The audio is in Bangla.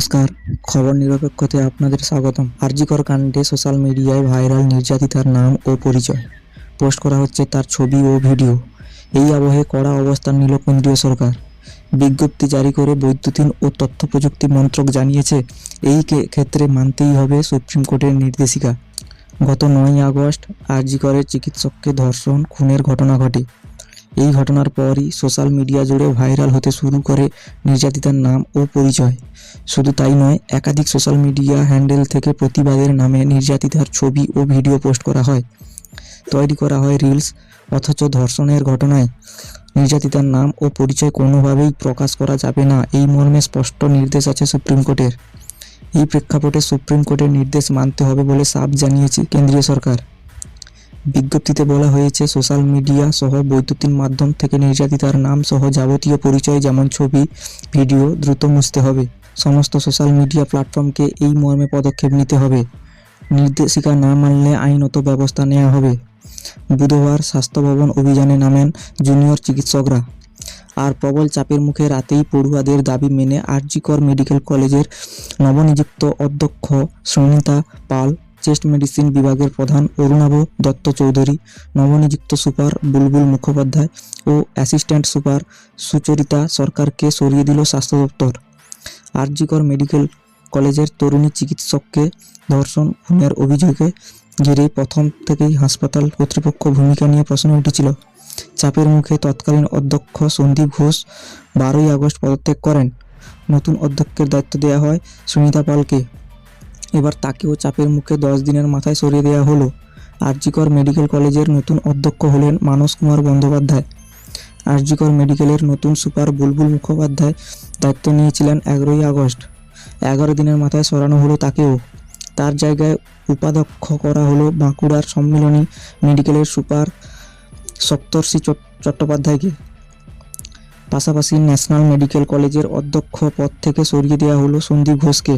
নমস্কার, খবর নিরপেক্ষতে আপনাদের স্বাগতম। আরজিকর কাণ্ডে সোশ্যাল মিডিয়ায় ভাইরাল নির্যাতিতার নাম ও পরিচয়। পোস্ট করা হচ্ছে তার ছবি ও ভিডিও। এই আবহে কড়া অবস্থান নিল কেন্দ্রীয় সরকার। বিজ্ঞপ্তি জারি করে বৈদ্যুতিন ও তথ্য প্রযুক্তি মন্ত্রক জানিয়েছে, এই ক্ষেত্রে মানতেই হবে সুপ্রিম কোর্টের নির্দেশিকা। গত নয় আগস্ট আরজিকরের চিকিৎসককে ধর্ষণ, খুনের ঘটনা ঘটে। এই ঘটনার পরই সোশ্যাল মিডিয়া জুড়ে ভাইরাল হতে শুরু করে নির্যাতিতার নাম ও পরিচয়। শুধু তাই নয়, একাধিক সোশ্যাল মিডিয়া হ্যান্ডেল থেকে প্রতিবাদের নামে নির্যাতিতার ছবি ও ভিডিও পোস্ট করা হয়। তৈরি করা হয় রিলস, অথচ ধর্ষণের ঘটনায় নির্যাতিতার নাম ও পরিচয় কোনোভাবেই প্রকাশ করা যাবে না, এই মর্মে স্পষ্ট নির্দেশ আছে সুপ্রিম কোর্টের। এই প্রেক্ষাপটে সুপ্রিম কোর্টের নির্দেশ মানতে হবে বলে সাফ জানিয়েছে কেন্দ্রীয় সরকার। বিজ্ঞপ্তিতে বলা হয়েছে, সোশ্যাল মিডিয়া সহ বৈদ্যুতিন মাধ্যম থেকে নির্যাতিতার নাম সহ যাবতীয় পরিচয় যেমন ছবি, ভিডিও দ্রুত মুছতে হবে। সমস্ত সোশ্যাল মিডিয়া প্ল্যাটফর্মকে এই মর্মে পদক্ষেপ নিতে হবে। নির্দেশিকা না মানলে আইনত ব্যবস্থা নেওয়া হবে। বুধবার স্বাস্থ্য ভবন অভিযানে নামেন জুনিয়র চিকিৎসকরা। আর প্রবল চাপের মুখে রাতেই পড়ুয়াদের দাবি মেনে আরজিকর মেডিকেল কলেজের নবনিযুক্ত অধ্যক্ষ সুনিতা পাল চেস্ট মেডিসিন বিভাগের প্রধান অরুণাভ দত্ত চৌধুরী, নবনিযুক্ত সুপার বুলবুল মুখোপাধ্যায় ও অ্যাসিস্ট্যান্ট সুপার সুচরিতা সরকারকে সরিয়ে দিল স্বাস্থ্য দপ্তর। আরজিকর মেডিকেল কলেজের তরুণী চিকিৎসককে ধর্ষণ, খুনের অভিযোগে ঘিরে প্রথম থেকেই হাসপাতাল কর্তৃপক্ষ ভূমিকা নিয়ে প্রশ্ন উঠেছিল। চাপের মুখে তৎকালীন অধ্যক্ষ সন্দীপ ঘোষ বারোই আগস্ট পদত্যাগ করেন। নতুন অধ্যক্ষের দায়িত্ব দেওয়া হয় সুনিতা পালকে। এবার তাকেও চাপের মুখে দশ দিনের মাথায় সরিয়ে দেওয়া হলো। আরজিকর মেডিকেল কলেজের নতুন অধ্যক্ষ হলেন মানস কুমার বন্দ্যোপাধ্যায়। আরজিকর মেডিকেলের নতুন সুপার বুলবুল মুখোপাধ্যায় দায়িত্ব নিয়েছিলেন এগারোই আগস্ট। এগারো দিনের মাথায় সরানো হলো তাকেও। তার জায়গায় উপাধ্যক্ষ করা হলো বাঁকুড়ার সম্মিলনী মেডিকেলের সুপার সপ্তর্ষি চট্টোপাধ্যায়কে। পাশাপাশি ন্যাশনাল মেডিকেল কলেজের অধ্যক্ষ পদ থেকে সরিয়ে দেওয়া হলো সন্দীপ ঘোষকে।